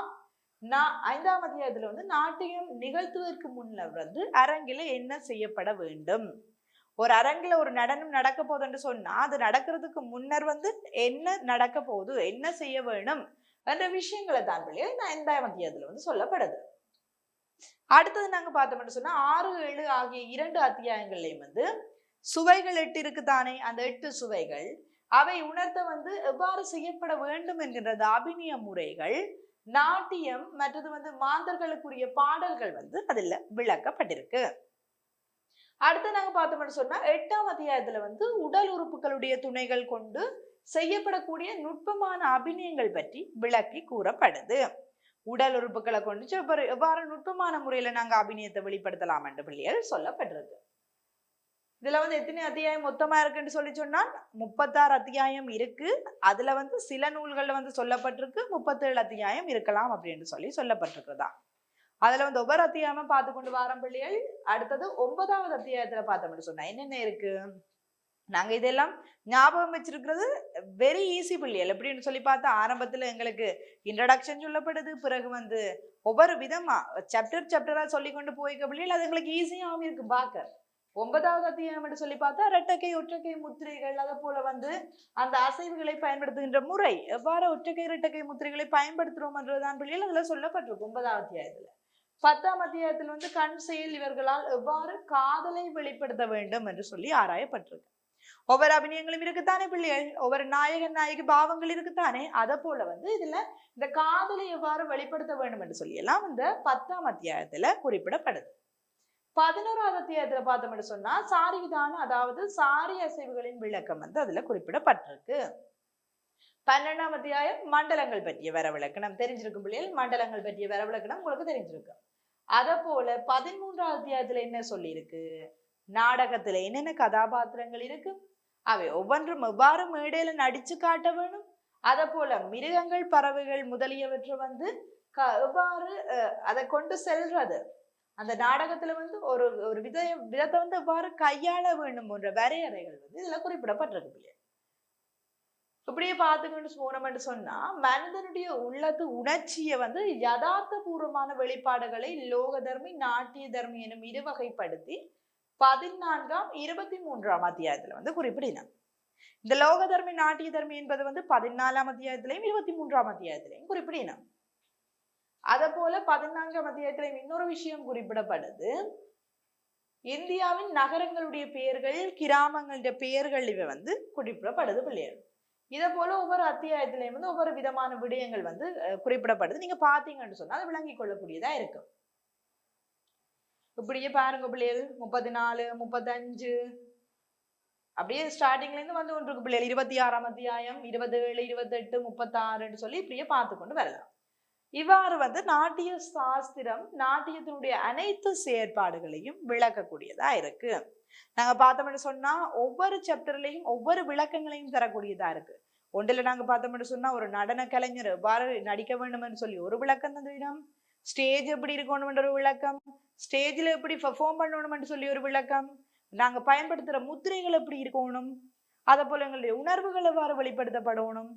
நான் ஐந்தாம் அத்தியாயத்துல வந்து நாட்டியம் நிகழ்த்துவதற்கு முன்னர் வந்து அரங்கில என்ன செய்யப்பட வேண்டும்? ஒரு அரங்கில ஒரு நடனம் நடக்க போதுன்னு சொன்னா அது நடக்கிறதுக்கு முன்னர் வந்து என்ன நடக்க போகுது? என்ன செய்ய வேணும்? என்ற விஷயங்களை தான் பிள்ளைகள் இந்த ஐந்தாம் அத்தியாயத்துல வந்து சொல்லப்படுது. அடுத்தது நாங்க பார்த்தோம்னு சொன்னா ஆறு ஏழு ஆகிய இரண்டு அத்தியாயங்கள்லயும் வந்து சுவைகள் எட்டு இருக்குதானே அந்த எட்டு சுவைகள் அவை உணர்த்த வந்து எவ்வாறு செய்யப்பட வேண்டும் என்கின்றது அபிநய முறைகள் நாட்டியம் மற்றது வந்து மாந்தர்களுக்குரிய பாடல்கள் வந்து அதுல விளக்கப்பட்டிருக்கு. அடுத்து நாங்க பார்த்தோம்னு சொன்னா எட்டாம் அத்தியாயத்துல வந்து உடல் உறுப்புகளுடைய துணைகள் கொண்டு செய்யப்படக்கூடிய நுட்பமான அபிநயங்கள் பற்றி விளக்கி கூறப்படுது. உடல் உறுப்புகளை கொண்டு எவ்வாறு நுட்பமான முறையில நாங்க அபிநயத்தை வெளிப்படுத்தலாம் என்று பிள்ளைகள் சொல்லப்படுறது. இதுல வந்து எத்தனை அத்தியாயம் மொத்தமா இருக்குன்னு சொல்லி சொன்னால் முப்பத்தாறு அத்தியாயம் இருக்கு. அதுல வந்து சில நூல்கள்ல வந்து சொல்லப்பட்டிருக்கு முப்பத்தேழு அத்தியாயம் இருக்கலாம் அப்படின்னு சொல்லி சொல்லப்பட்டிருக்குதா. அதுல வந்து ஒவ்வொரு அத்தியாயமும் பார்த்து கொண்டு வாரம் பிள்ளைகள். அடுத்தது ஒன்பதாவது அத்தியாயத்துல பார்த்தோம்னு சொன்னா என்னென்ன இருக்கு? நாங்கள் இதெல்லாம் ஞாபகம் வச்சிருக்கிறது வெரி ஈஸி பிள்ளைகள். எப்படின்னு சொல்லி பார்த்தா ஆரம்பத்தில் எங்களுக்கு இன்ட்ரடக்ஷன் சொல்லப்படுது பிறகு வந்து ஒவ்வொரு விதமாக சாப்டர் சாப்டராக சொல்லி கொண்டு போய்க்க பிள்ளைகள் அது எங்களுக்கு ஈஸியாகவும் இருக்கு பார்க்க. ஒன்பதாவது அத்தியாயம் என்று சொல்லி பார்த்தா ரெட்டக்கை ஒற்றக்கை முத்திரைகள் அதை போல வந்து அந்த அசைவுகளை பயன்படுத்துகின்ற முறை. எவ்வாறு ஒற்றக்கை இரட்டக்கை முத்திரைகளை பயன்படுத்துறோம் என்றுதான் பிள்ளைகள் அதில் சொல்லப்பட்டிருக்கு ஒன்பதாவது அத்தியாயத்தில். பத்தாம் அத்தியாயத்தில் வந்து கண் செயல் இவர்களால் எவ்வாறு காதலை வெளிப்படுத்த வேண்டும் என்று சொல்லி ஆராயப்பட்டிருக்கு. ஒவ்வொரு அபிநயங்களும் இருக்குத்தானே பிள்ளைகள் ஒவ்வொரு நாயகன் நாயகி பாவங்கள் இருக்குத்தானே? அதை போல வந்து இதுல இந்த காதலை எவ்வாறு வெளிப்படுத்த வேண்டும் என்று சொல்லியெல்லாம் இந்த பத்தாம் அத்தியாயத்துல குறிப்பிடப்படுது. பதினோராவது அத்தியாயத்துல பார்த்தோம்னு சொன்னா சாரி விதானம் அதாவது சாரி அசைவுகளின் விளக்கம் வந்து அதுல குறிப்பிடப்பட்டிருக்கு. பன்னெண்டாம் அத்தியாயம் மண்டலங்கள் பற்றிய வரவிளக்கணம். தெரிஞ்சிருக்கும் பிள்ளைகள் மண்டலங்கள் பற்றிய வரவிளக்கணம் உங்களுக்கு தெரிஞ்சிருக்கு அதை போல பதிமூன்றாவது அத்தியாயத்துல என்ன சொல்லியிருக்கு? நாடகத்துல என்னென்ன கதாபாத்திரங்கள் இருக்கு? அவை ஒவ்வொன்றும் எவ்வாறு மேடையில நடிச்சு காட்ட வேணும்? அதை போல மிருகங்கள் பறவைகள் முதலியவற்றை வந்து க- எவ்வாறு அதை கொண்டு செல்றது? அந்த நாடகத்துல வந்து ஒரு ஒரு வித விதத்தை வந்து எவ்வாறு கையாள வேண்டும் போன்ற வரையறைகள் வந்து இதுல குறிப்பிடப்பட்டிருக்கு இல்லையா இப்படியே பார்த்துக்கணும் போனோம்னு சொன்னா மனிதனுடைய உள்ளத்து உணர்ச்சியை வந்து யதார்த்த பூர்வமான வெளிப்பாடுகளை லோக தர்மி நாட்டிய தர்மி எனும் இருவகைப்படுத்தி பதினான்காம் இருபத்தி மூன்றாம் அத்தியாயத்துல வந்து குறிப்பிடினான் இந்த லோக தர்மி நாட்டிய தர்மி என்பது வந்து பதினாலாம் அத்தியாயத்திலையும் இருபத்தி மூன்றாம் அத்தியாயத்திலையும் குறிப்பிடினான் அத போல பதினான்காம் அத்தியாயத்திலையும் இன்னொரு விஷயம் குறிப்பிடப்படுது. இந்தியாவின் நகரங்களுடைய பெயர்கள் கிராமங்களுடைய பெயர்கள் இவை வந்து குறிப்பிடப்படுது பிள்ளைகள். இதை போல ஒவ்வொரு அத்தியாயத்திலையும் வந்து ஒவ்வொரு விதமான விடயங்கள் வந்து குறிப்பிடப்படுது. நீங்க பாத்தீங்கன்னு சொன்னா அது விளங்கிக் கொள்ளக்கூடியதா இருக்கும். இப்படியே பாருங்க பிள்ளைகள். முப்பத்தி நாலு முப்பத்தஞ்சு. அப்படியே ஸ்டார்டிங்லேருந்து இருந்து ஒன்று இருக்கு பிள்ளைகள். இருபத்தி ஆறாம் அத்தியாயம் இருபத்தேழு இருபத்தெட்டு முப்பத்தாறுன்னு சொல்லி இப்படியே பார்த்து கொண்டு வரலாம். இவ்வாறு வந்து நாட்டிய சாஸ்திரம் நாட்டியத்தினுடைய அனைத்து செயற்பாடுகளையும் விளக்கக்கூடியதா இருக்கு. நாங்க பார்த்தோம்னு சொன்னா ஒவ்வொரு சாப்டர்லையும் ஒவ்வொரு விளக்கங்களையும் தரக்கூடியதா இருக்கு. ஒன்றில் நாங்க பார்த்தோம்னு சொன்னா ஒரு நடன கலைஞர் எவ்வாறு நடிக்க வேண்டும்னு சொல்லி ஒரு விளக்கம் தந்துவிடும். ஸ்டேஜ் எப்படி இருக்கணும்ன்ற ஒரு விளக்கம். ஸ்டேஜில் எப்படி பெர்ஃபார்ம் பண்ணணும்னு சொல்லி ஒரு விளக்கம். நாங்க பயன்படுத்துற முத்திரைகள் எப்படி இருக்கணும்? அதை போல எங்களுடைய உணர்வுகள் எவ்வாறு வெளிப்படுத்தப்படணும்?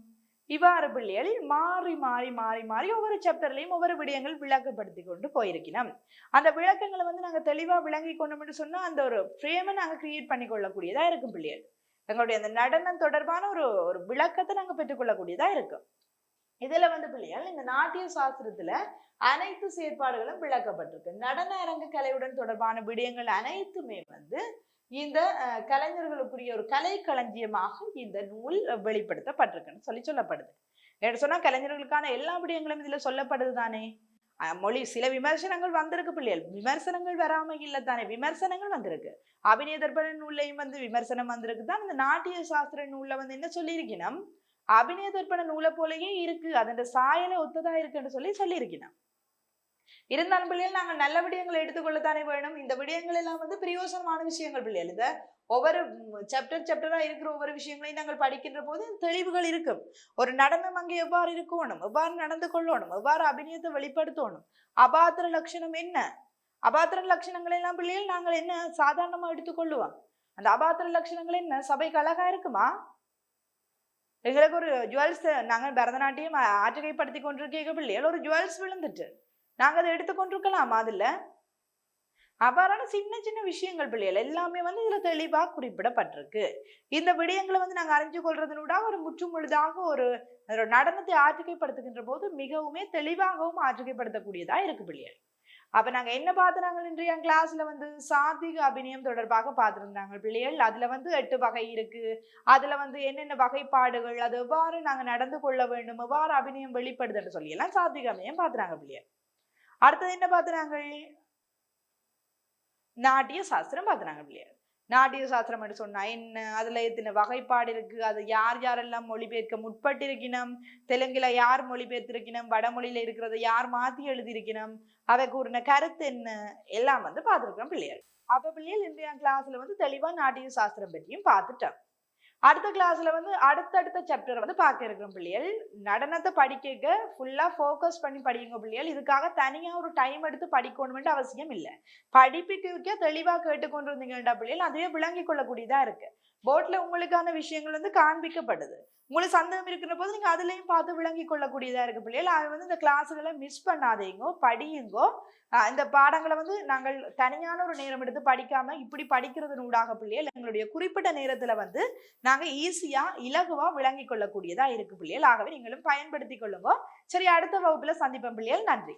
இவ்வாறு பிள்ளைகளில் மாறி மாறி மாறி மாறி ஒவ்வொரு சாப்டர்லையும் ஒவ்வொரு விடயங்கள் விளக்கப்படுத்தி கொண்டு போயிருக்கணும் அந்த விளக்கங்களை வந்து நாங்க தெளிவா விளங்கி கொண்டோம்னு சொன்னா அந்த ஒரு ஃப்ரேமை நாங்க கிரியேட் பண்ணி கொள்ளக்கூடியதா இருக்கும் பிள்ளைகள். எங்களுடைய அந்த நடனம் தொடர்பான ஒரு ஒரு விளக்கத்தை நாங்க பெற்றுக்கொள்ளக்கூடியதாக இருக்கும். இதுல வந்து பிள்ளைகள் இந்த நாட்டிய சாஸ்திரத்துல அனைத்து செயற்பாடுகளும் விளக்கப்பட்டிருக்கு. நடன அரங்க கலையுடன் தொடர்பான விடயங்கள் அனைத்துமே வந்து இந்த கலைஞர்களுக்குரிய ஒரு கலை களஞ்சியமாக இந்த நூல் வெளிப்படுத்தப்பட்டிருக்குன்னு சொல்லி சொல்லப்படுது. என்ன சொன்னா கலைஞர்களுக்கான எல்லா விடயங்களும் இதுல சொல்லப்படுது தானே மொழி சில விமர்சனங்கள் வந்திருக்கு பிள்ளைகள். விமர்சனங்கள் வராம இல்ல தானே? விமர்சனங்கள் வந்திருக்கு. அபிநய தர்ப்பண நூல்லையும் வந்து விமர்சனம் வந்திருக்கு தான் இந்த நாட்டிய சாஸ்திர நூல்ல வந்து என்ன சொல்லியிருக்கணும்? அபிநய தர்ப்பண நூலை போலயே இருக்கு. அதன் சாயலை ஒத்ததா இருக்குன்னு சொல்லி சொல்லியிருக்கணும் இருந்தாலும் பிள்ளைகள் நாங்கள் நல்ல விடயங்களை எடுத்துக்கொள்ளத்தானே வேணும்? இந்த விடயங்கள் எல்லாம் வந்து பிரயோசனமான விஷயங்கள் பிள்ளைகள். இந்த ஒவ்வொரு சாப்டர் சாப்டரா இருக்கிற ஒவ்வொரு விஷயங்களையும் நாங்கள் படிக்கின்ற போது தெளிவுகள் இருக்கும். ஒரு நடனம் அங்கே எவ்வாறு இருக்கணும்? எவ்வாறு நடந்து கொள்ளணும்? எவ்வாறு அபிநயத்தை வெளிப்படுத்தணும்? அபாத்திர லட்சணம் என்ன? அபாத்திர லட்சணங்கள் எல்லாம் பிள்ளைகள் நாங்கள் என்ன சாதாரணமா எடுத்துக்கொள்ளுவோம்? அந்த அபாத்திர லட்சணங்கள் என்ன? சபைக்கு அழகா இருக்குமா? எங்களுக்கு ஒரு ஜுவல்ஸ் நாங்கள் பரதநாட்டியம் ஆ- ஆற்றுகைப்படுத்தி கொண்டிருக்க பிள்ளைகள் ஒரு ஜுவல்ஸ் விழுந்துட்டு. நாங்க அதை எடுத்துக்கொண்டிருக்கலாம் அதுல. அவ்வாறான சின்ன சின்ன விஷயங்கள் பிள்ளைகள் எல்லாமே வந்து இதுல தெளிவா குறிப்பிடப்பட்டிருக்கு. இந்த விடயங்களை வந்து நாங்க அறிஞ்சு கொள்றதனூடா ஒரு முற்றுமுழுதாக ஒரு நடனத்தை ஆற்றுகைப்படுத்துகின்ற போது மிகவுமே தெளிவாகவும் ஆற்றுகைப்படுத்தக்கூடியதாக இருக்கு பிள்ளைகள். அப்ப நாங்க என்ன பார்த்துனாங்க இன்றைய கிளாஸ்ல வந்து சாதிக அபிநயம் தொடர்பாக பார்த்துருந்தாங்க பிள்ளைகள். அதுல வந்து எட்டு வகை இருக்கு. அதுல வந்து என்னென்ன வகைப்பாடுகள் அது எவ்வாறு நாங்க நடந்து கொள்ள வேண்டும் எவ்வாறு அபிநயம் வெளிப்படுதுன்னு சொல்லி எல்லாம் சாத்விக அபிநயம் பார்த்துறாங்க பிள்ளைகள். அடுத்தது என்ன பார்த்துறாங்க நாட்டிய சாஸ்திரம் பார்த்துறாங்க பிள்ளைகள். நாட்டிய சாஸ்திரம் என்று சொன்னா என்ன? அதுல எத்தனை வகைப்பாடு இருக்கு? அது யார் யாரெல்லாம் மொழிபெயர்க்க முற்பட்டிருக்கணும் தெலுங்குல யார் மொழிபெயர்த்திருக்கணும் வடமொழியில இருக்கிறத யார் மாத்தி எழுதியிருக்கணும் அவை கூறின கருத்து என்ன? எல்லாம் வந்து பார்த்துருக்கோம் பிள்ளைகள். அப்ப பிள்ளைகள் இன்றைய கிளாஸ்ல வந்து தெளிவா நாட்டிய சாஸ்திரம் பற்றியும் பார்த்துட்டோம். அடுத்த கிளாஸ்ல வந்து அடுத்தடுத்த சாப்டர் வந்து பார்க்க இருக்கிறோம் பிள்ளைகள். நடனத்தை படிக்க ஃபுல்லா ஃபோக்கஸ் பண்ணி படிங்க பிள்ளைகள். இதுக்காக தனியா ஒரு டைம் எடுத்து படிக்கணும்னு அவசியம் இல்லை. படிப்புக்கு தெளிவா கேட்டுக்கொண்டிருந்தீங்கன்னா பிள்ளைகள். அதுவே விளங்கி கொள்ளக்கூடியதா இருக்கு. போட்ல உங்களுக்கான விஷயங்கள் வந்து காண்பிக்கப்படுது. உங்களுக்கு சந்தேகம் இருக்கிற போது நீங்க அதுலயும் பார்த்து விளங்கி கொள்ளக்கூடியதா இருக்கு பிள்ளைகள். அது வந்து இந்த கிளாஸுகளை மிஸ் பண்ணாதீங்கோ படியுங்கோ. இந்த பாடங்களை வந்து நாங்கள் தனியான ஒரு நேரம் எடுத்து படிக்காம இப்படி படிக்கிறது நூடாக பிள்ளைகள் எங்களுடைய குறிப்பிட்ட நேரத்துல வந்து நாங்க ஈஸியா இலகுவா விளங்கி கொள்ளக்கூடியதா இருக்கு பிள்ளைகள். ஆகவே நீங்களும் பயன்படுத்தி கொள்ளுங்க. சரி அடுத்த வகுப்புல சந்திப்போம் பிள்ளைகள். நன்றி.